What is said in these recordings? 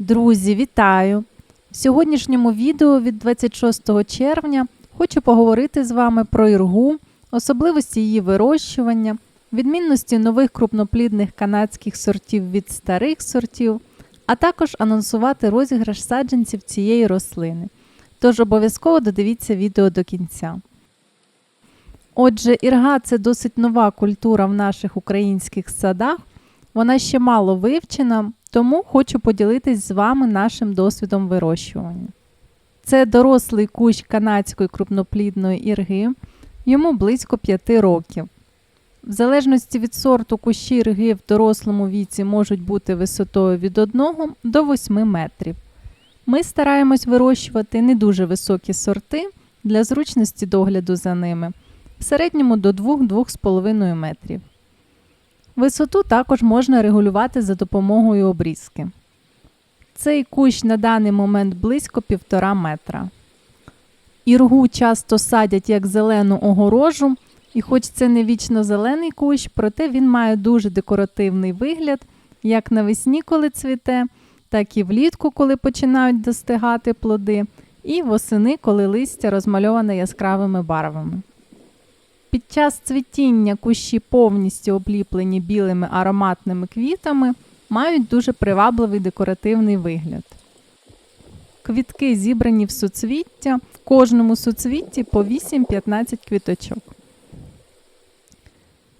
Друзі, вітаю! В сьогоднішньому відео від 26 червня хочу поговорити з вами про іргу, особливості її вирощування, відмінності нових крупноплідних канадських сортів від старих сортів, а також анонсувати розіграш саджанців цієї рослини. Тож обов'язково додивіться відео до кінця. Отже, ірга це досить нова культура в наших українських садах. Вона ще мало вивчена, тому хочу поділитись з вами нашим досвідом вирощування. Це дорослий кущ канадської крупноплідної ірги, йому близько 5 років. В залежності від сорту кущі ірги в дорослому віці можуть бути висотою від 1 до 8 метрів. Ми стараємось вирощувати не дуже високі сорти для зручності догляду за ними, в середньому до 2-2,5 метрів. Висоту також можна регулювати за допомогою обрізки. Цей кущ на даний момент близько 1,5 метра. Іргу часто садять як зелену огорожу, і хоч це не вічно зелений кущ, проте він має дуже декоративний вигляд, як навесні, коли цвіте, так і влітку, коли починають достигати плоди, і восени, коли листя розмальоване яскравими барвами. Під час цвітіння кущі повністю обліплені білими ароматними квітами, мають дуже привабливий декоративний вигляд. Квітки зібрані в суцвіття, в кожному суцвітті по 8-15 квіточок.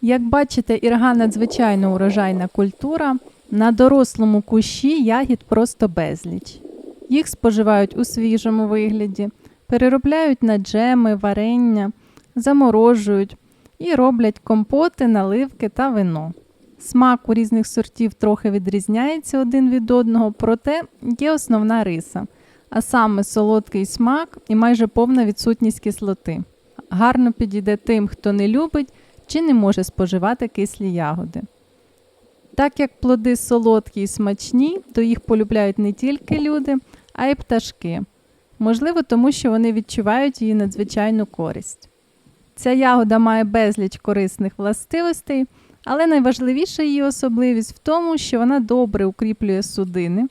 Як бачите, ірга надзвичайно урожайна культура. На дорослому кущі ягід просто безліч. Їх споживають у свіжому вигляді, переробляють на джеми, варення заморожують і роблять компоти, наливки та вино. Смак у різних сортів трохи відрізняється один від одного, проте є основна риса, а саме солодкий смак і майже повна відсутність кислоти. Гарно підійде тим, хто не любить чи не може споживати кислі ягоди. Так як плоди солодкі і смачні, то їх полюбляють не тільки люди, а й пташки. Можливо, тому що вони відчувають її надзвичайну користь. Ця ягода має безліч корисних властивостей, але найважливіша її особливість в тому, що вона добре укріплює судини,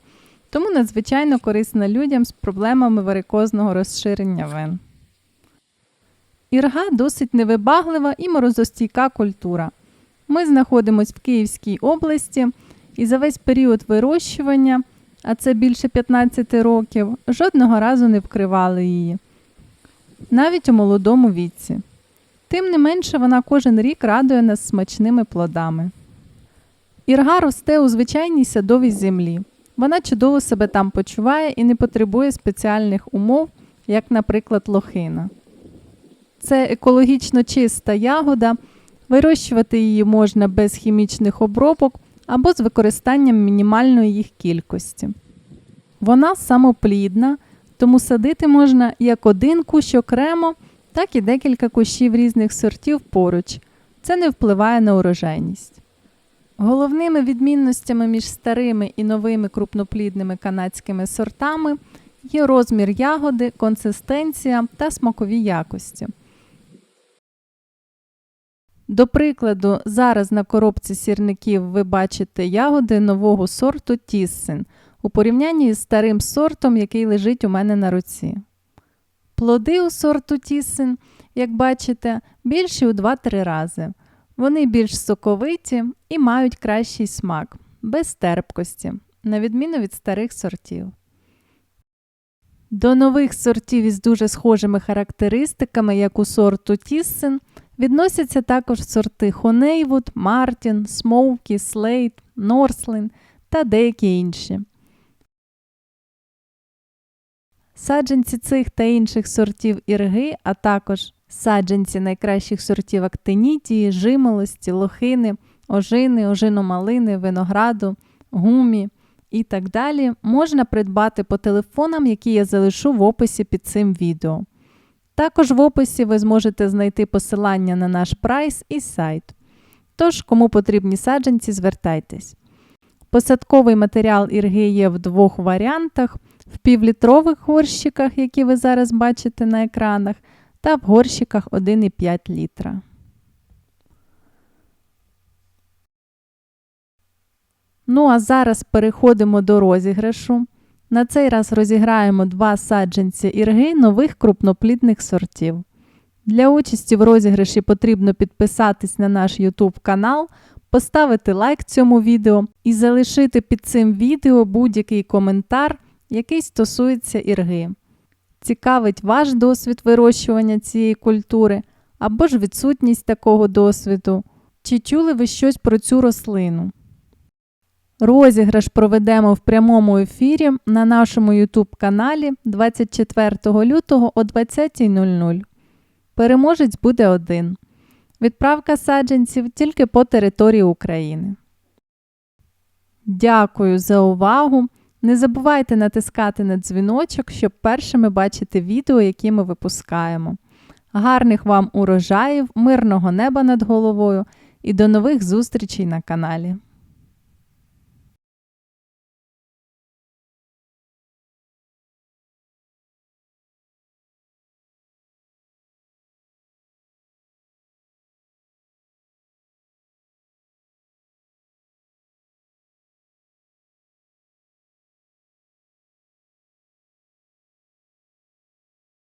тому надзвичайно корисна людям з проблемами варикозного розширення вен. Ірга досить невибаглива і морозостійка культура. Ми знаходимося в Київській області і за весь період вирощування, а це більше 15 років, жодного разу не вкривали її. Навіть у молодому віці. Тим не менше, вона кожен рік радує нас смачними плодами. Ірга росте у звичайній садовій землі. Вона чудово себе там почуває і не потребує спеціальних умов, як, наприклад, лохина. Це екологічно чиста ягода, вирощувати її можна без хімічних обробок або з використанням мінімальної їх кількості. Вона самоплідна, тому садити можна як один кущ окремо так і декілька кущів різних сортів поруч. Це не впливає на урожайність. Головними відмінностями між старими і новими крупноплідними канадськими сортами є розмір ягоди, консистенція та смакові якості. До прикладу, зараз на коробці сірників ви бачите ягоди нового сорту Тіссен у порівнянні з старим сортом, який лежить у мене на руці. Плоди у сорту тісин, як бачите, більші у 2-3 рази. Вони більш соковиті і мають кращий смак, без терпкості, на відміну від старих сортів. До нових сортів із дуже схожими характеристиками, як у сорту Тіссен, відносяться також сорти Хонейвуд, Мартін, Смоукі, Слейт, Норслин та деякі інші. Саджанці цих та інших сортів ірги, а також саджанці найкращих сортів актинідії, жимолості, лохини, ожини, ожиномалини, винограду, гумі і так далі, можна придбати по телефонам, які я залишу в описі під цим відео. Також в описі ви зможете знайти посилання на наш прайс і сайт. Тож, кому потрібні саджанці, звертайтесь. Посадковий матеріал ірги є в двох варіантах в півлітрових горщиках, які ви зараз бачите на екранах, та в горщиках 1,5 літра. Ну, а зараз переходимо до розіграшу. На цей раз розіграємо два саджанці ірги нових крупноплідних сортів. Для участі в розіграші потрібно підписатись на наш YouTube канал, поставити лайк цьому відео і залишити під цим відео будь-який коментар, який стосується ірги. Цікавить ваш досвід вирощування цієї культури або ж відсутність такого досвіду. Чи чули ви щось про цю рослину? Розіграш проведемо в прямому ефірі на нашому YouTube каналі 24 лютого о 20.00. Переможець буде один. Відправка саджанців тільки по території України. Дякую за увагу! Не забувайте натискати на дзвіночок, щоб першими бачити відео, які ми випускаємо. Гарних вам урожаїв, мирного неба над головою і до нових зустрічей на каналі!